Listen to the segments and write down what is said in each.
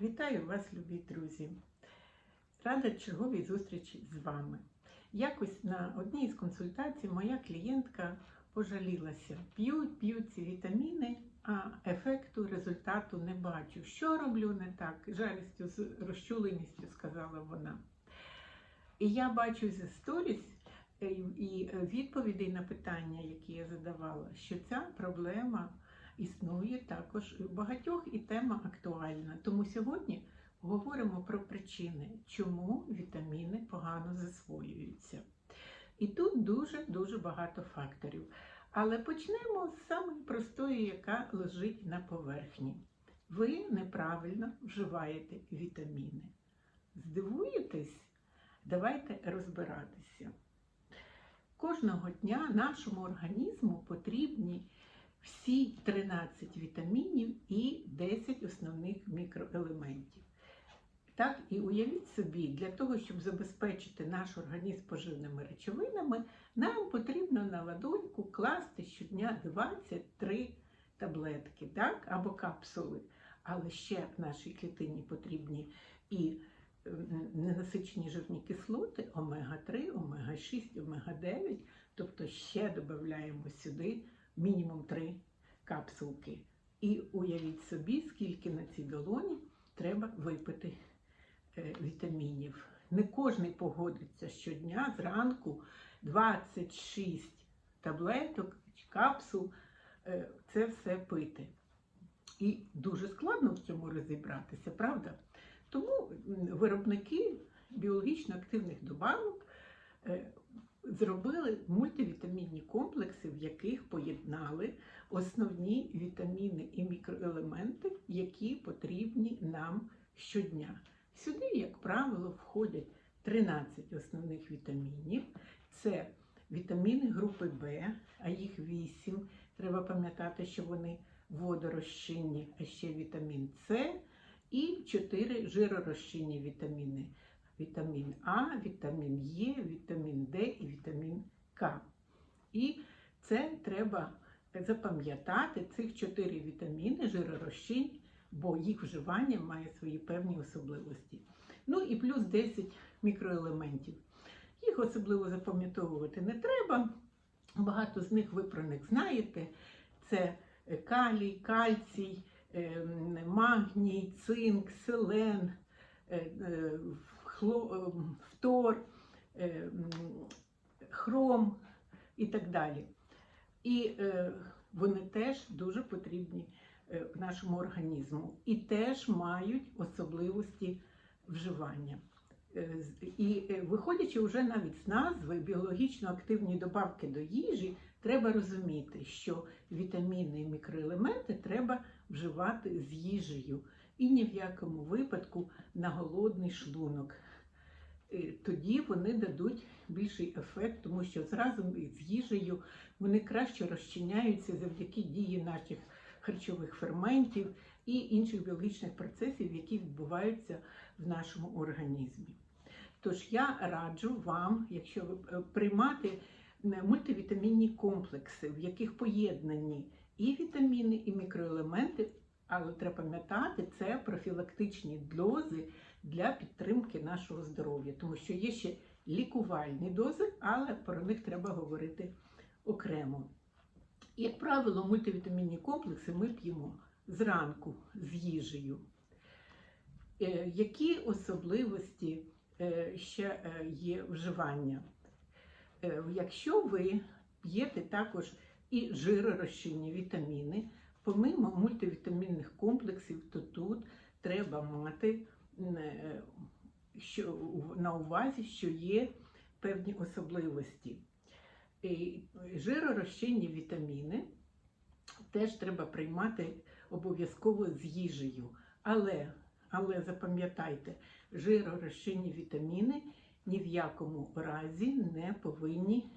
Вітаю вас, любі друзі! Рада черговій зустрічі з вами. Якось на одній із консультацій моя клієнтка пожалілася. П'ють, п'ють ці вітаміни, а ефекту, результату не бачу. Що роблю не так? Жалістю, з розчуленістю, сказала вона. І я бачу зі сторіс е, і відповідей на питання, які я задавала, що ця проблема існує також у багатьох і тема актуальна. Тому сьогодні говоримо про причини, чому вітаміни погано засвоюються. І тут дуже-дуже багато факторів. Але почнемо з самої простої, яка лежить на поверхні. Ви неправильно вживаєте вітаміни. Здивуєтесь? Давайте розбиратися. Кожного дня нашому організму потрібні всі 13 вітамінів і 10 основних мікроелементів. Так, і уявіть собі, для того, щоб забезпечити наш організм поживними речовинами, нам потрібно на ладоньку класти щодня 23 таблетки так, або капсули. Але ще в нашій клітині потрібні і ненасичені жирні кислоти, омега-3, омега-6, омега-9, тобто ще додаємо сюди мінімум 3 капсулки. І уявіть собі, скільки на цій долоні треба випити вітамінів. Не кожен погодиться щодня зранку 26 таблеток, капсул, це все пити. І дуже складно в цьому розібратися, правда? Тому виробники біологічно активних добавок зробили мультивітамінні комплекси, в яких поєднали основні вітаміни і мікроелементи, які потрібні нам щодня. Сюди, як правило, входять 13 основних вітамінів. Це вітаміни групи В, а їх 8. Треба пам'ятати, що вони водорозчинні, а ще вітамін С і 4 жиророзчинні вітаміни. Вітамін А, вітамін Е, вітамін Д і вітамін К. І це треба запам'ятати цих 4 вітаміни жиророзчинні, бо їх вживання має свої певні особливості. Ну і плюс 10 мікроелементів. Їх особливо запам'ятовувати не треба. Багато з них ви про них знаєте. Це калій, кальцій, магній, цинк, селен, фтор, хром і так далі. І вони теж дуже потрібні нашому організму і теж мають особливості вживання. І виходячи вже навіть з назви біологічно активні добавки до їжі, треба розуміти, що вітаміни і мікроелементи треба вживати з їжею і ні в якому випадку на голодний шлунок. Тоді вони дадуть більший ефект, тому що зразу з їжею вони краще розчиняються завдяки дії наших харчових ферментів і інших біологічних процесів, які відбуваються в нашому організмі. Тож я раджу вам, якщо ви приймати мультивітамінні комплекси, в яких поєднані і вітаміни, і мікроелементи, але треба пам'ятати, це профілактичні дози для підтримки нашого здоров'я, тому що є ще лікувальні дози, але про них треба говорити окремо. Як правило, мультивітамінні комплекси ми п'ємо зранку з їжею. Які особливості ще є вживання? Якщо ви п'єте також і жиророзчинні вітаміни, помимо мультивітамінних комплексів, то тут треба мати на увазі, що є певні особливості. Жиророзчинні вітаміни теж треба приймати обов'язково з їжею. Але, але запам'ятайте, жиророзчинні вітаміни ні в якому разі не повинні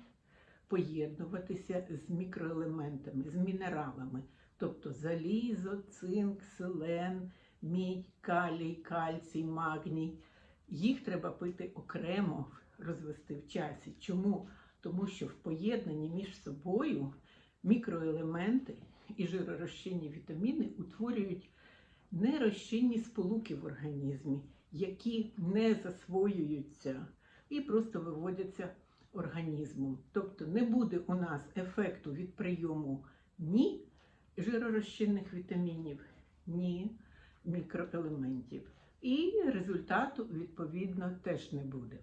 поєднуватися з мікроелементами, з мінералами, тобто залізо, цинк, селен, мідь, калій, кальцій, магній. Їх треба пити окремо, розвести в часі. Чому? Тому що в поєднанні між собою мікроелементи і жиророзчинні вітаміни утворюють нерозчинні сполуки в організмі, які не засвоюються і просто виводяться організмом. Тобто не буде у нас ефекту від прийому ні жиророзчинних вітамінів, ні мікроелементів. І результату, відповідно, теж не буде.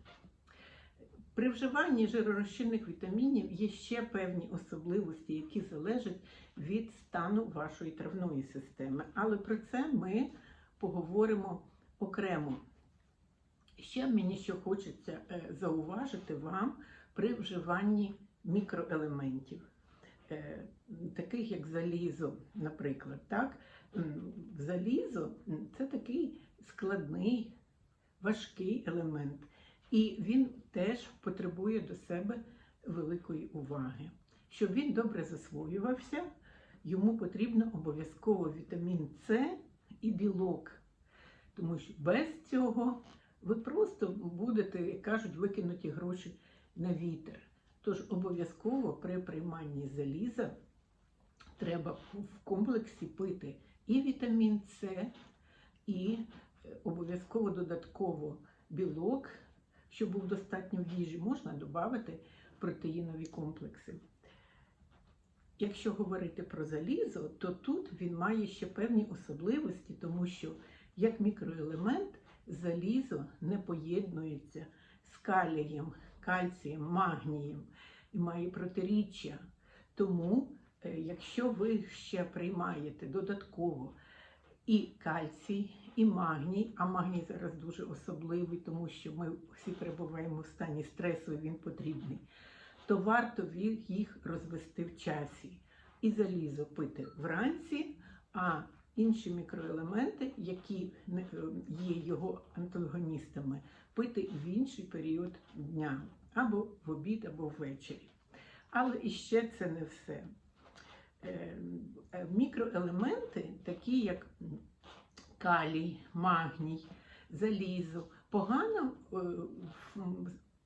При вживанні жиророзчинних вітамінів є ще певні особливості, які залежать від стану вашої травної системи. Але про це ми поговоримо окремо. Ще мені що хочеться е, зауважити вам при вживанні мікроелементів, таких як залізо, наприклад. Так? Залізо це такий складний, важкий елемент, і він теж потребує до себе великої уваги. Щоб він добре засвоювався, йому потрібно обов'язково вітамін С і білок, тому що без цього ви просто будете, як кажуть, викинуті гроші на вітер. Тож обов'язково при прийманні заліза треба в комплексі пити і вітамін С, і е, обов'язково додатково білок, щоб був достатньо в їжі, можна додати протеїнові комплекси. Якщо говорити про залізо, то тут він має ще певні особливості, тому що як мікроелемент залізо не поєднується з калієм, кальцієм, магнієм і має протиріччя. Тому, е, якщо ви ще приймаєте додатково і кальцій, і магній, а магній зараз дуже особливий, тому що ми всі перебуваємо в стані стресу, і він потрібний, то варто їх розвести в часі. І залізо пити вранці, а інші мікроелементи, які е, є його антагоністами, пити в інший період дня, або в обід, або ввечері. Але іще це не все. Е, Мікроелементи, такі як калій, магній, залізо, погано е,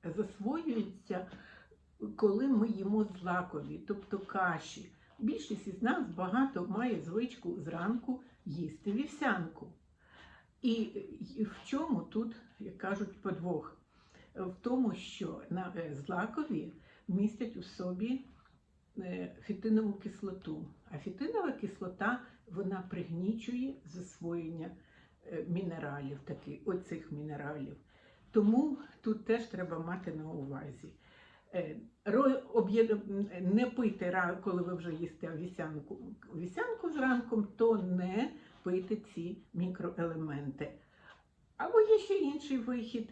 засвоюються, коли ми їмо злакові, тобто каші. Більшість із нас багато має звичку зранку їсти вівсянку. І в чому тут, як кажуть, подвох? В тому, що на е, злакові містять у собі е, фітинову кислоту. А фітинова кислота вона пригнічує засвоєння е, мінералів, таки, оцих мінералів. Тому тут теж треба мати на увазі. Не пийте, коли ви вже їсте вівсянку, вівсянку зранку, то не пийте ці мікроелементи. Або є ще інший вихід.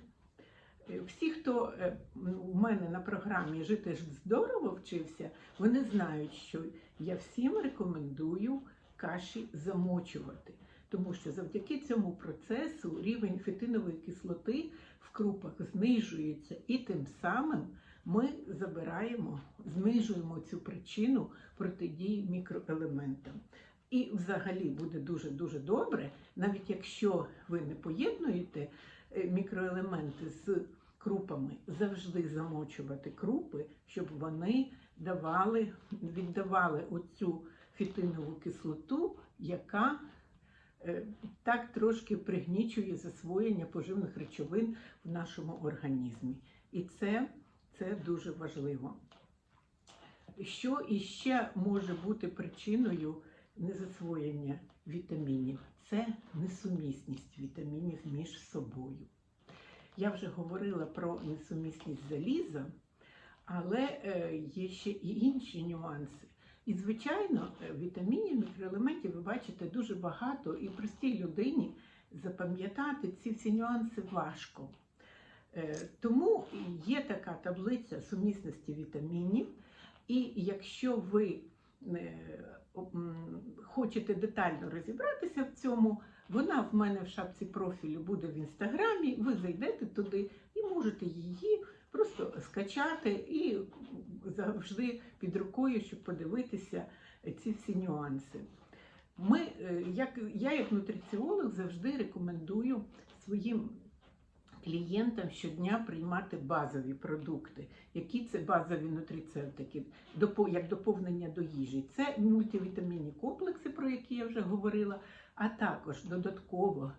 Е, Всі, хто е, у мене на програмі Жити здорово вчився, вони знають, що я всім рекомендую каші замочувати. Тому що завдяки цьому процесу рівень фітинової кислоти в крупах знижується, і тим самим ми забираємо, знижуємо цю причину протидії мікроелементам. І взагалі буде дуже-дуже добре, навіть якщо ви не поєднуєте е, мікроелементи з крупами, завжди замочувати крупи, щоб вони давали, віддавали оцю фітинову кислоту, яка е, так трошки пригнічує засвоєння поживних речовин в нашому організмі. І це, це дуже важливо. Що іще може бути причиною незасвоєння вітамінів? Це несумісність вітамінів між собою. Я вже говорила про несумісність заліза, але е, є ще і інші нюанси. І, звичайно, е, вітамінів, мікроелементів ви бачите дуже багато, і простій людині запам'ятати ці всі нюанси важко. Е, Тому є така таблиця сумісності вітамінів, і якщо ви хочете детально розібратися в цьому, вона в мене в шапці профілю буде в інстаграмі. Ви зайдете туди і можете її просто скачати і завжди під рукою, щоб подивитися ці всі нюанси. Ми, е, як, я, як нутриціолог, завжди рекомендую своїм клієнтам щодня приймати базові продукти. Які це базові нутрицептики, як доповнення до їжі. Це мультивітамінні комплекси, про які я вже говорила, а також додатково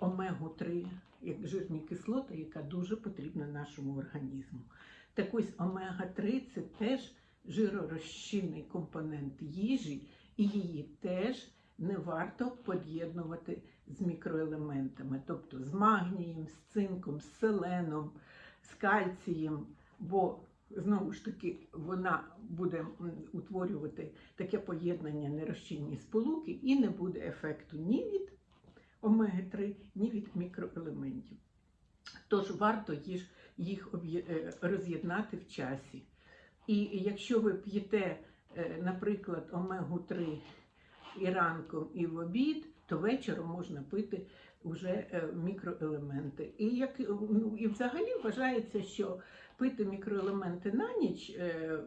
омегу-3, як жирні кислоти, яка дуже потрібна нашому організму. Так ось омега-3 це теж жиророзчинний компонент їжі, і її теж не варто поєднувати з мікроелементами, тобто з магнієм, з цинком, з селеном, з кальцієм, бо знову ж таки вона буде утворювати таке поєднання нерозчинні сполуки і не буде ефекту ні від омеги-3, ні від мікроелементів. Тож варто їх е, роз'єднати в часі. І якщо ви п'єте, е, наприклад, омегу-3 і ранком, і в обід, то вечором можна пити вже е, мікроелементи. І, як, ну, і взагалі вважається, що пити мікроелементи на ніч е,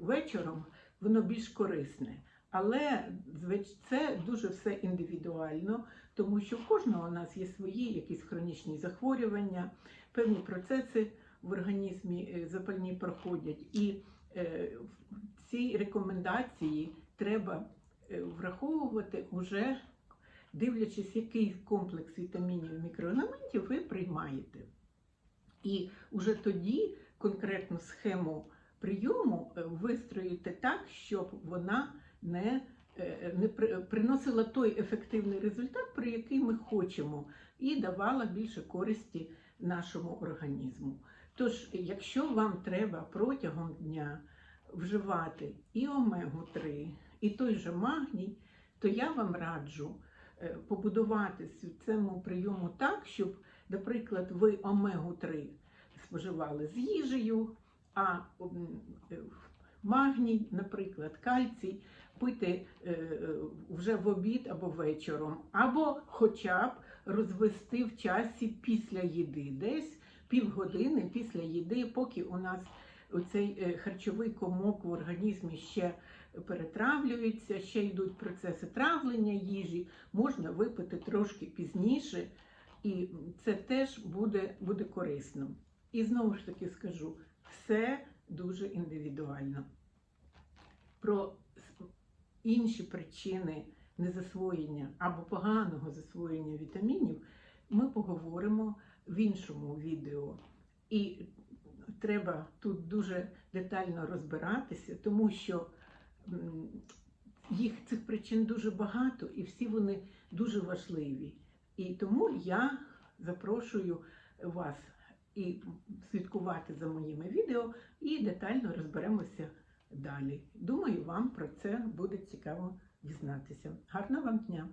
вечором воно більш корисне. Але це дуже все індивідуально, тому що в кожного у нас є свої якісь хронічні захворювання, певні процеси в організмі е, запальні проходять. І е, ці рекомендації треба враховувати уже дивлячись, який комплекс вітамінів і мікроелементів ви приймаєте. І вже тоді конкретну схему прийому е, вистроїте так, щоб вона не, е, не приносила той ефективний результат, про який ми хочемо, і давала більше користі нашому організму. Тож, якщо вам треба протягом дня вживати і омегу-3, і той же магній, то я вам раджу е, побудувати цьому прийому так, щоб, наприклад, ви омегу-3 споживали з їжею, а е, магній, наприклад, кальцій пити е, вже в обід або вечором, або хоча б розвести в часі після їди, десь півгодини після їди, поки у нас оцей е, харчовий комок в організмі ще перетравлюється, ще йдуть процеси травлення їжі, можна випити трошки пізніше, і це теж буде, буде корисно. І знову ж таки скажу, все дуже індивідуально. Про інші причини незасвоєння або поганого засвоєння вітамінів ми поговоримо в іншому відео. І треба тут дуже детально розбиратися, тому що їх цих причин дуже багато, і всі вони дуже важливі. І тому я запрошую вас і слідкувати за моїми відео, і детально розберемося далі. Думаю, вам про це буде цікаво дізнатися. Гарного вам дня!